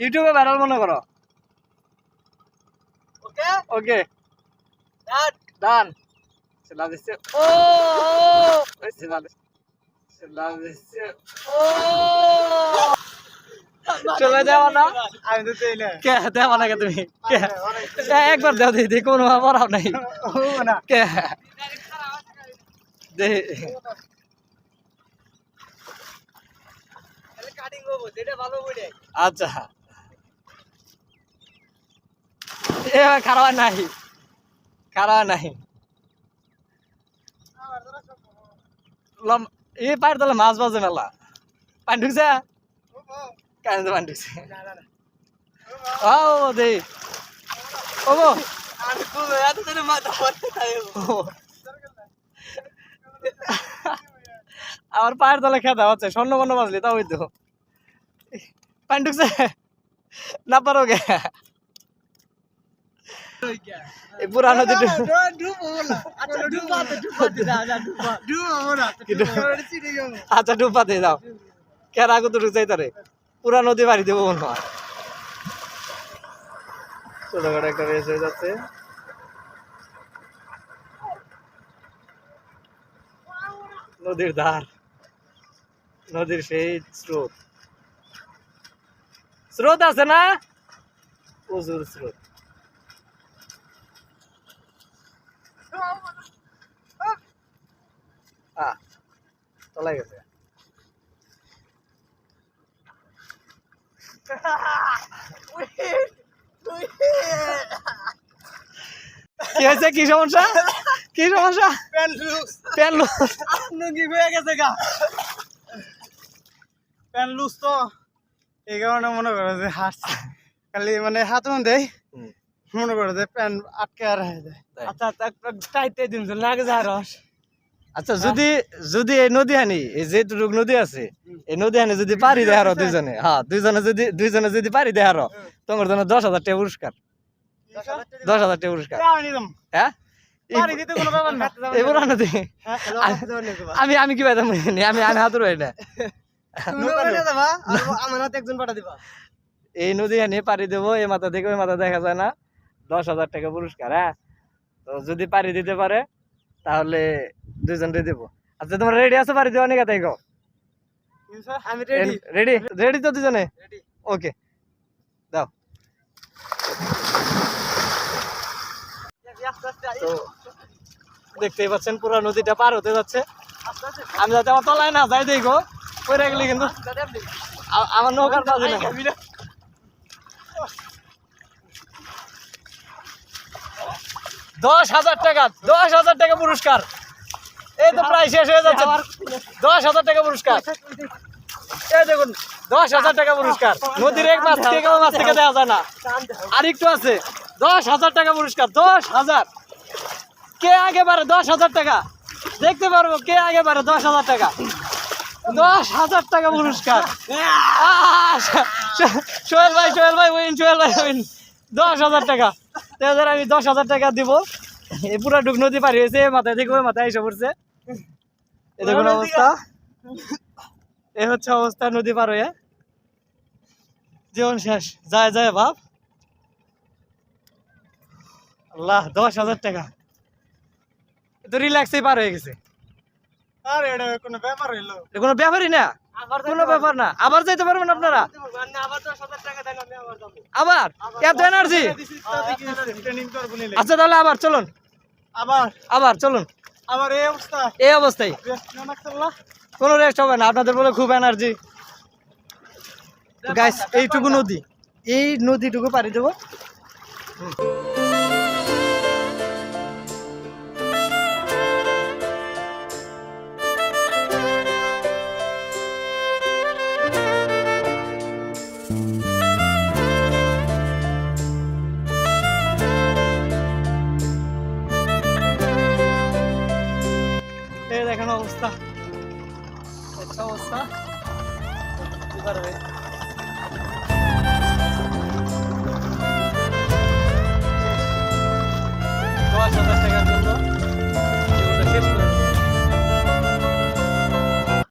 ইউটিউবে ভাইরাল মনে করো। ওকে? ওকে। ডান। ডান। চলা দিচ্ছে। ও দিচ্ছে। চলা দিচ্ছে। ও। চলে যাওয়া না। আমি তো চাই না। কে? দেওয়া না কে তুমি? কে? একবার দেও দিদি কোনো পড়াও নাই। ও না। কে? দে। আচ্ছা এ খারাপ নাই। খারাপ নাই। এ পায়ের তলে মাছ বাজে মেলা। পানি ঢুকছে? কেন পানি ঢুকছে। ও দে। ও আমার পায়ের তলে খেতে হচ্ছে, স্বর্ণ বর্ণ বাজলি তা ওই তো পানি ঢুকছে? না পারো গে। আচ্ছা ডুবা দিয়ে দাও কেরা কত যাই তারে পুরা নদী বাড়ি দেবো মনে হয় ছোটখাটো একটা রেস হয়ে যাচ্ছে নদীর ধার নদীর সেই স্রোত স্রোত আছে না প্রচুর স্রোত আহ তলায় গেছে। কি হয়েছে? কি সমস্যা? কি সমস্যা? প্যান লুজ প্যান লুজ তো। এই কারণে মনে করে যে হাঁটছে। খালি মানে হাত দেয় মনে করে যে প্যান আটকে আর যায়। আচ্ছা টাইতে দিন লাগে যা রস আচ্ছা যদি যদি এই নদী হানি এই যেটুক নদী আছে এই নদী হানি যদি পারি দেহার দুইজনে হ্যাঁ দুইজনে যদি দুইজনে যদি পারি দেহার তোমার জন্য দশ হাজার টাকা পুরস্কার। দশ হাজার টাকা? পুরস্কার। আমি হ্যাঁ? হ্যাঁ, আমি আমি কি পাইতাম আমি আমি হাতুর হই না। আমার হাতে একজন পাঠা দিবা। এই নদী হানি পারি দেবো এই মাথা থেকে ওই মাথা দেখা যায় না। দশ হাজার টাকা পুরস্কার হ্যাঁ? তো যদি পারি দিতে পারে তাহলে দুইজনকে দেবো। আচ্ছা তোমার রেডি আছে পারি দেওয়া নিকা তাই গো আমি রেডি রেডি রেডি তো দুজনে? ওকে দাও। তো দেখতেই পাচ্ছেন পুরো নদীটা পার হতে যাচ্ছে। আমি যাতে আমার তলায় না যাই দেখো পরে গেলে কিন্তু আমার নৌকার বাজে না। দশ হাজার টাকা দশ হাজার টাকা পুরস্কার। এই তো প্রায় শেষ হয়ে যাচ্ছে। দশ হাজার টাকা পুরস্কার। এই দেখুন দশ হাজার টাকা পুরস্কার। নদীর এক মাছ থেকে মাছ থেকে দেওয়া যায় না। আর একটু আছে। দশ হাজার টাকা পুরস্কার দশ হাজার। কে আগে পারে দশ হাজার টাকা? দেখতে পারব কে আগে পারে দশ হাজার টাকা। দশ হাজার টাকা পুরস্কার। সোহেল ভাই সোহেল ভাই উইন সোহেল ভাই উইন। দশ হাজার টাকা। তো আমি দশ হাজার টাকা দিব। এই পুরা ডুব নদী পার হয়েছে মাথায় দেখব মাথায় এসে পড়ছে। এ দেখুন অবস্থা। এ হচ্ছে অবস্থা নদী পার হয়ে। জীবন শেষ। যায় যায় বাপ। আল্লাহ দশ হাজার টাকা। তো রিল্যাক্সেই পার হয়ে গেছে। কোনো ব্যাপারই না। আবার কোনো ব্যাপার না। আবার যাইতে পারবেন আপনারা? আবার দশ হাজার টাকা দেন আমি আবার যাব। আবার? এত এনার্জি ট্রেনিং করব নিলে। আচ্ছা তাহলে আবার চলুন। আবার? আবার চলুন। আবার এই অবস্থা? এই অবস্থায়? কোনো রেস্ট হবে না। আপনাদের বলে খুব এনার্জি গাইস এইটুকু নদী। এই নদীটুকু পাড়ি দেবো। এই দেখেন অবস্থা। একটা অবস্থা। এবার ভাই